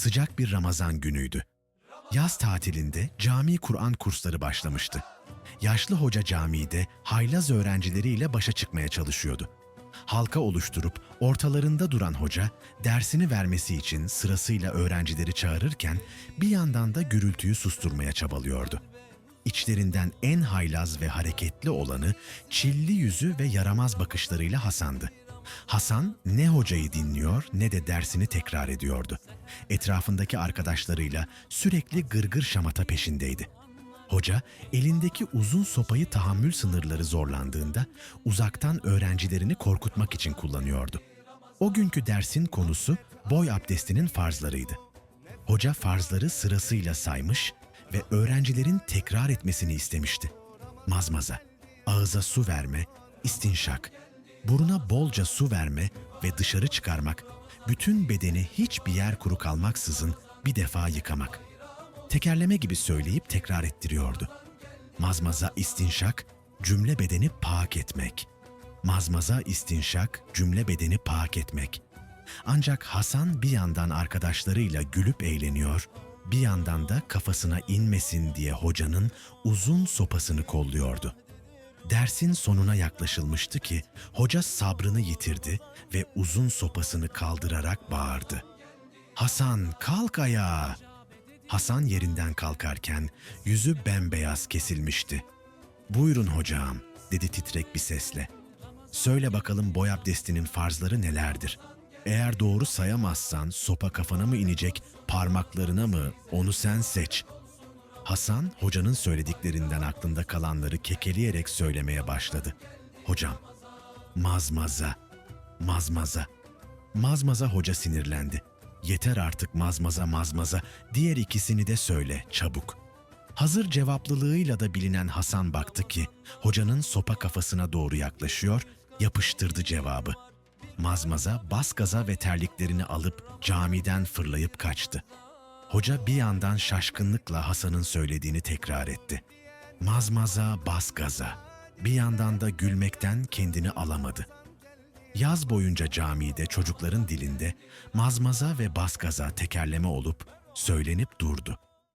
sıcak bir Ramazan günüydü. Yaz tatilinde cami Kur'an kursları başlamıştı. Yaşlı hoca camide haylaz öğrencileriyle başa çıkmaya çalışıyordu. Halka oluşturup ortalarında duran hoca dersini vermesi için sırasıyla öğrencileri çağırırken bir yandan da gürültüyü susturmaya çabalıyordu. İçlerinden en haylaz ve hareketli olanı çilli yüzü ve yaramaz bakışlarıyla Hasan'dı. Hasan ne hocayı dinliyor ne de dersini tekrar ediyordu. Etrafındaki arkadaşlarıyla sürekli gırgır şamata peşindeydi. Hoca elindeki uzun sopayı tahammül sınırları zorlandığında uzaktan öğrencilerini korkutmak için kullanıyordu. O günkü dersin konusu boy abdestinin farzlarıydı. Hoca farzları sırasıyla saymış ve öğrencilerin tekrar etmesini istemişti. Mazmaza, ağıza su verme, istinşak, buruna bolca su verme ve dışarı çıkarmak, bütün bedeni hiçbir yer kuru kalmaksızın bir defa yıkamak. Tekerleme gibi söyleyip tekrar ettiriyordu. Mazmaza, istinşak, cümle bedeni pak etmek. Mazmaza, istinşak, cümle bedeni pak etmek. Ancak Hasan bir yandan arkadaşlarıyla gülüp eğleniyor, bir yandan da kafasına inmesin diye hocanın uzun sopasını kolluyordu. Dersin sonuna yaklaşılmıştı ki hoca sabrını yitirdi ve uzun sopasını kaldırarak bağırdı. Hasan kalk ayağa! Hasan yerinden kalkarken yüzü bembeyaz kesilmişti. Buyurun hocam dedi titrek bir sesle. Söyle bakalım boy abdestinin farzları nelerdir? Eğer doğru sayamazsan sopa kafana mı inecek, parmaklarına mı onu sen seç. Hasan hocanın söylediklerinden aklında kalanları kekeleyerek söylemeye başladı. Hocam, mazmaza, mazmaza. Mazmaza hoca sinirlendi. Yeter artık mazmaza mazmaza, diğer ikisini de söyle çabuk. Hazır cevaplılığıyla da bilinen Hasan baktı ki hocanın sopa kafasına doğru yaklaşıyor, yapıştırdı cevabı. Mazmaza bas gaza ve terliklerini alıp camiden fırlayıp kaçtı. Hoca bir yandan şaşkınlıkla Hasan'ın söylediğini tekrar etti. Mazmaza bas gaza. Bir yandan da gülmekten kendini alamadı. Yaz boyunca camide çocukların dilinde mazmaza ve basgaza tekerleme olup söylenip durdu.